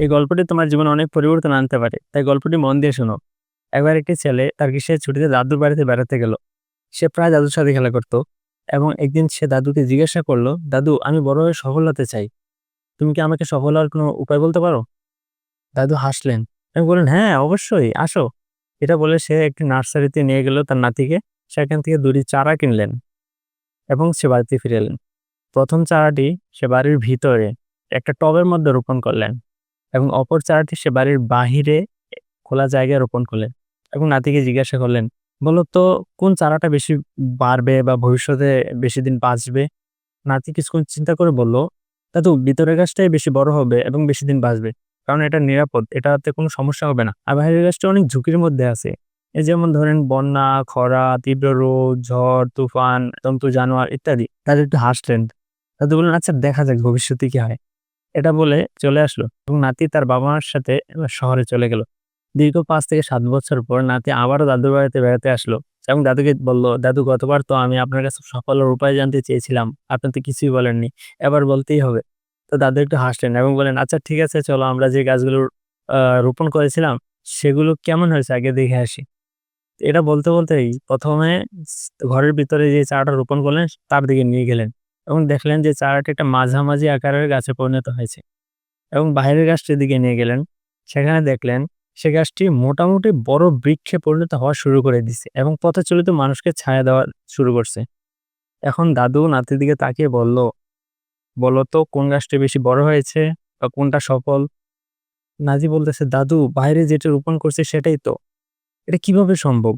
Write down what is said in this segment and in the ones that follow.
এই গল্পটি তোমার জীবনে অনেক পরিবর্তন আনতে পারে। তাই গল্পটি মন দিয়ে শোনো। একবার একটি ছেলে তার গ্রীষ্মের ছুটিতে দাদুর বাড়িতে বেড়াতে গেল। সে প্রায় দাদুর সাথে খেলা করতো এবং একদিন সে দাদুকে জিজ্ঞাসা করল, দাদু, আমি বড় হয়ে সফল হতে চাই। তুমি কি আমাকে সফল হওয়ার কোনো উপায় বলতে পারো? দাদু হাসলেন। আমি বললেন হ্যাঁ অবশ্যই, আসো। এটা বলে সে একটি নার্সারিতে নিয়ে গেল তার নাতিকে। সেখান থেকে দুটি চারা কিনলেন এবং সে বাড়িতে ফিরে এলেন। প্রথম চারাটি সে বাড়ির ভিতরে একটা টবের মধ্যে রোপণ করলেন। এবং অপর চারাটি সে বাড়ির বাহিরে খোলা জায়গায় রোপণ করলেন এবং নাতিকে জিজ্ঞাসা করলেন বলো তো কোন চারাটা বেশি বাড়বে বা ভবিষ্যতে বেশি দিন বাঁচবে? নাতি কিছুক্ষণ চিন্তা করে বলল দাদু ভিতরের গাছটাই বেশি বড় হবে এবং বেশি দিন বাঁচবে, কারণ এটা নিরাপদ, এটাতে কোনো সমস্যা হবে না। আর বাইরের গাছটা অনেক ঝুঁকির মধ্যে আছে। এই যেমন ধরেন বন্যা, খরা, তীব্র রোদ, ঝড়, তুফান, তন্তু, জানোয়ার ইত্যাদি, তাদের একটু হাসলেন দাদু বললেন আচ্ছা দেখা যাক ভবিষ্যতে কি হয়। এটা বলে চলে আসলো এবং নাতি তার বাবা মার সাথে শহরে চলে গেল। দীর্ঘ পাঁচ থেকে সাত বছর পর নাতি আবারও দাদুর বাড়িতে বেড়াতে আসলো এবং দাদুকে বলল, দাদু, গতবার তো আমি আপনার কাছে সফলের উপায় জানতে চেয়েছিলাম, আপনি তো কিছুই বলেননি, এবার বলতেই হবে। তো দাদু একটু হাসলেন এবং বলেন আচ্ছা ঠিক আছে, চলো আমরা যে গাছগুলো রোপণ করেছিলাম, সেগুলো কেমন হয়েছে আগে দেখে আসি। এটা বলতে বলতেই প্রথমে ঘরের ভিতরে যে চারাটা রোপণ করলেন, তার দিকে নিয়ে গেলেন। এবং দেখলেন যে চারাটি একটা মাঝামাঝি আকারের গাছে পরিণত হয়েছে এবং বাইরের গাছটির দিকে নিয়ে গেলেন। সেখানে দেখলেন সে গাছটি মোটামুটি বড় বৃক্ষে পরিণত হওয়া শুরু করে দিছে এবং পথে চলিত মানুষকে ছায়া দেওয়া শুরু করছে। এখন দাদু নাতির দিকে তাকিয়ে বলল, বলো তো, কোন গাছটি বেশি বড় হয়েছে বা কোনটা সফল? নাজি বলতেছে, দাদু, বাইরে যেটা রোপণ করছে সেটাই তো। এটা কীভাবে সম্ভব?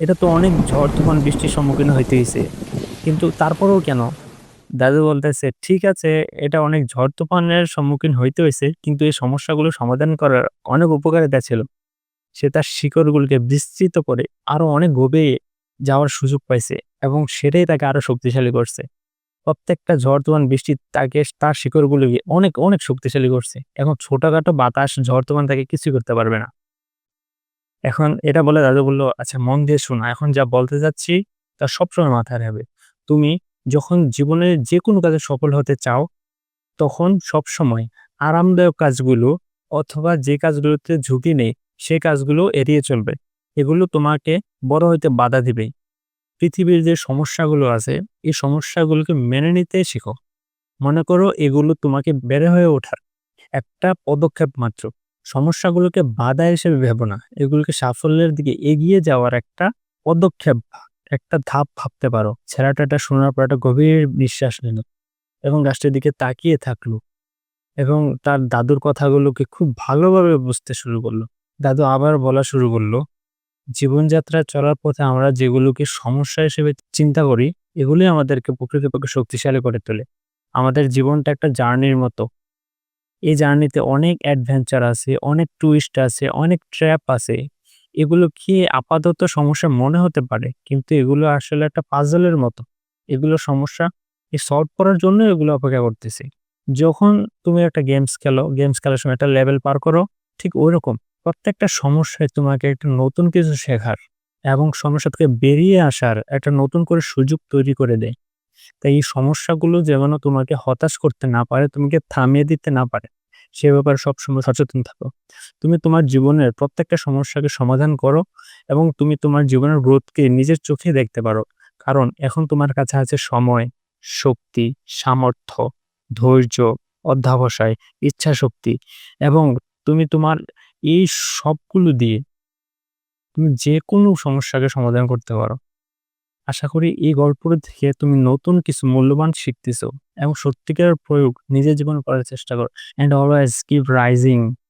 এটা তো অনেক ঝড়, তুফান, বৃষ্টির সম্মুখীন হইতে হয়েছে কিন্তু তারপরেও কেন? দাদু বলতেছে, ঠিক আছে, এটা অনেক ঝড় তুফানের সম্মুখীন হইতে হয়েছে কিন্তু এই সমস্যাগুলো সমাধান করার অনেক উপকারিতা ছিল। সে তার শিকড়গুলোকে বিস্তৃত করে আরও অনেক গভীরে যাওয়ার সুযোগ পাইছে এবং সেটাই তাকে আরও শক্তিশালী করছে। প্রত্যেকটা ঝড় তুফান বৃষ্টি তাকে তার শিকড়গুলোকে অনেক অনেক শক্তিশালী করছে। এখন ছোটখাটো বাতাস, ঝড় তুফান তাকে কিছুই করতে পারবে না। এখন এটা বলে দাদু বলল আচ্ছা মন দিয়ে শোনা, এখন যা বলতে যাচ্ছি তা সবসময় মাথায় রাখবে। তুমি যখন জীবনে যে কোনো কাজে সফল হতে চাও, তখন সবসময় আরামদায়ক কাজগুলো অথবা যে কাজগুলোতে ঝুঁকি নেই, সে কাজগুলো এড়িয়ে চলবে। এগুলো তোমাকে বড় হইতে বাধা দিবে। পৃথিবীর যে সমস্যাগুলো আছে, এই সমস্যাগুলোকে মেনে নিতে শেখো। মনে করো এগুলো তোমাকে বেড়ে হয়ে ওঠার একটা পদক্ষেপ মাত্র। সমস্যাগুলোকে বাধা হিসেবে ভেবো না। এগুলোকে সাফল্যের দিকে এগিয়ে যাওয়ার একটা পদক্ষেপ। একটা ধাপ ভাবতে পারো। ছেঁড়াটা এটা শোনার পর একটা গভীর নিঃশ্বাস নিল এবং গাছটির দিকে তাকিয়ে থাকল এবং তার দাদুর কথাগুলোকে খুব ভালোভাবে বুঝতে শুরু করল। দাদু আবার বলা শুরু করল, জীবনযাত্রা চলার পথে আমরা যেগুলোকে সমস্যা হিসেবে চিন্তা করি এগুলি আমাদেরকে প্রকৃতপক্ষে শক্তিশালী করে তোলে। আমাদের জীবনটা একটা জার্নির মতো। এই জার্নিতে অনেক অ্যাডভেঞ্চার আছে, অনেক টুইস্ট আছে, অনেক ট্র্যাপ আছে। এগুলো কি আপাতত সমস্যা মনে হতে পারে? কিন্তু এগুলো আসলে একটা পাজলের মতো। এগুলো সমস্যা সলভ করার জন্য এগুলো অপেক্ষা করতেছে। যখন তুমি একটা গেমস খেলো গেমস খেলার সময় একটা লেভেল পার করো, ঠিক ওইরকম। প্রত্যেকটা সমস্যায় তোমাকে একটা নতুন কিছু শেখার এবং সমস্যা থেকে বেরিয়ে আসার একটা নতুন করে সুযোগ তৈরি করে দেয়। তাই এই সমস্যাগুলো যেন তোমাকে হতাশ করতে না পারে, তোমাকে থামিয়ে দিতে না পারে। সে ব্যাপারে সবসময় সচেতন থাকো। তুমি তোমার জীবনের প্রত্যেকটা সমস্যাকে সমাধান করো এবং তুমি তোমার জীবনের গ্রোথকে নিজের চোখে দেখতে পারো। কারণ এখন তোমার কাছে আছে সময়, শক্তি, সামর্থ্য, ধৈর্য, অধ্যাবসায় ইচ্ছা শক্তি এবং তুমি তোমার এই সবগুলো দিয়ে তুমি যে কোনো সমস্যাকে সমাধান করতে পারো। আশা করি এই গল্পটা থেকে তুমি নতুন কিছু মূল্যবান শিখতেছো এবং সত্যিকারের প্রয়োগ নিজের জীবনে করার চেষ্টা করো। And always keep rising